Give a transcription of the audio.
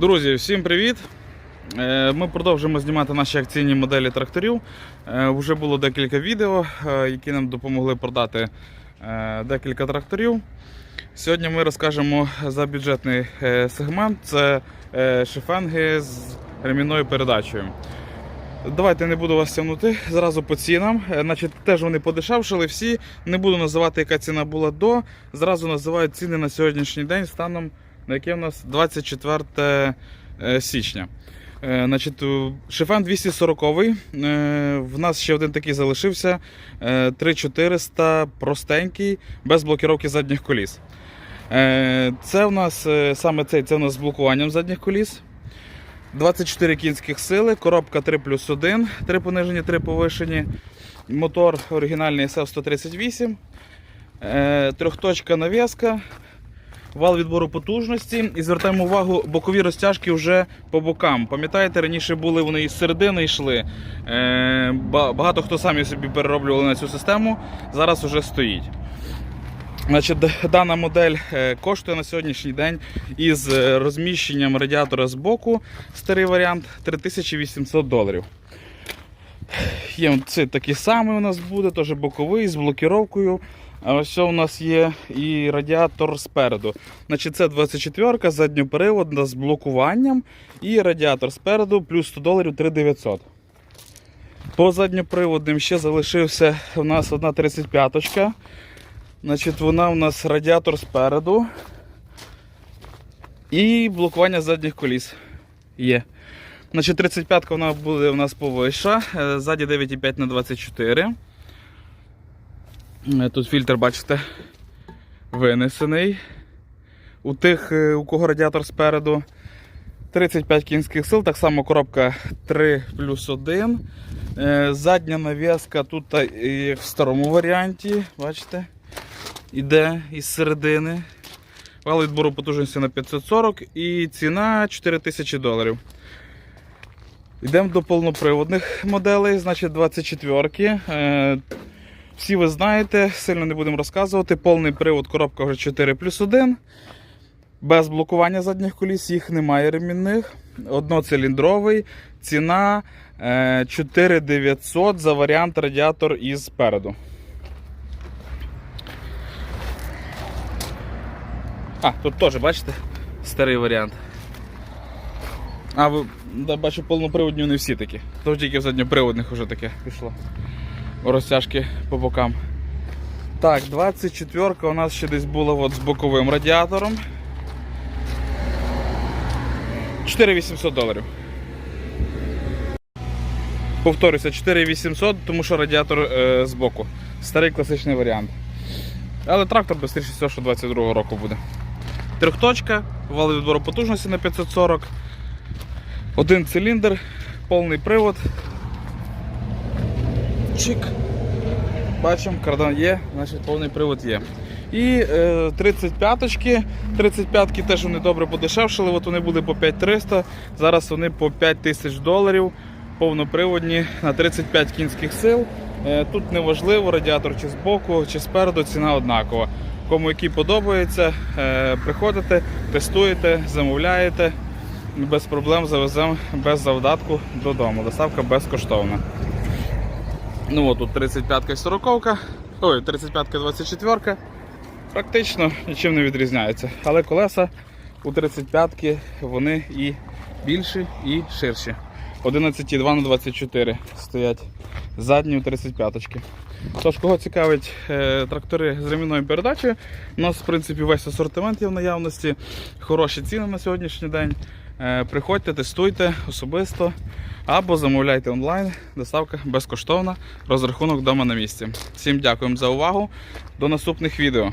Друзі, всім привіт! Е, Ми продовжуємо знімати наші акційні моделі тракторів. Е, Вже було декілька відео, е, які нам допомогли продати декілька тракторів. Сьогодні ми розкажемо за бюджетний сегмент. Це шифенги з ремінною передачею. Давайте не буду вас тягнути зразу по цінам. Значить, теж вони подешевшили всі. Не буду називати, яка ціна була до. Зразу називають ціни на сьогоднішній день станом яке у нас 24 е, січня. Е, Значить, шифен 240 е, В нас ще один такий залишився. е, 3400 простенький, без блокіровки задніх коліс. Це у нас саме цей це у нас з блокуванням задніх коліс. 24 кінських сили, коробка 3 плюс 1, 3 понижені, 3 повишені. Мотор оригінальний SF-138. Е, Трьохточка навіска, вал відбору потужності. І звертаємо увагу, бокові розтяжки вже по бокам. Пам'ятаєте, раніше були вони із середини йшли. Е, Багато хто самі собі перероблювали на цю систему. Зараз вже стоїть. Значить, дана модель е, коштує на сьогоднішній день із е, розміщенням радіатора з боку, старий варіант 3800 доларів. Є це такий самий у нас буде, теж боковий з блокіровкою. А ось у нас є і радіатор спереду. Значить, це 24-ка, задньоприводна з блокуванням і радіатор спереду плюс 100 доларів 3900. По задньоприводним ще залишився у нас одна 35-ка. Значить, вона у нас радіатор спереду. І блокування задніх коліс є. Значить, 35-ка вона буде у нас повиша. е, Ззаді 9,5 на 24. Е, Тут фільтр, бачите, винесений. У тих, е, у кого радіатор спереду 35 кінських сил, так само коробка 3 плюс 1. Е, Задня нав'язка тут е, в старому варіанті, бачите, іде із середини. Вал відбору потужності на 540 і ціна 4000 доларів. Йдемо до повноприводних моделей, значить 24-ки. Е, всі ви знаєте, сильно не будемо розказувати. Повний привод, коробка вже 4 плюс 1. Без блокування задніх коліс, їх немає ремінних. Одноциліндровий. Ціна е, 4900 за варіант радіатор із переду. А, тут теж, бачите, старий варіант. А, ви да, бачу, повноприводні не всі такі. То тільки в задньоприводних вже таке пішло. Розтяжки по бокам. Так, 24 ка у нас ще десь була от з боковим радіатором. 4800 доларів. Повторюся, 4800, тому що радіатор е, з боку. Старий класичний варіант. Але трактор швидше всього, що 22 року буде. Трьохточка, вал відбору потужності на 540. Один циліндр, повний привод. Чик. Бачимо, кардан є, значить повний привод є. І е, 35-очки. 35-ки теж вони добре подешевшили, от вони були по 5300, зараз вони по 5000 доларів, повноприводні на 35 кінських сил. Е, тут неважливо, радіатор чи збоку, чи спереду, ціна однакова. Кому який подобається, е, приходите, тестуєте, замовляєте. Без проблем завеземо без завдатку додому. Доставка безкоштовна. Ну от тут 35 і 40, ой, 35 24. Практично нічим не відрізняється. Але колеса у 35-ки вони і більші, і ширші. 11,2 на 24 стоять задні у 35 -очки. Тож, кого цікавить е, трактори з ремінною передачею, у нас в принципі весь асортимент є в наявності, хороші ціни на сьогоднішній день. Е, приходьте, тестуйте особисто або замовляйте онлайн. Доставка безкоштовна, розрахунок вдома на місці. Всім дякуємо за увагу. До наступних відео.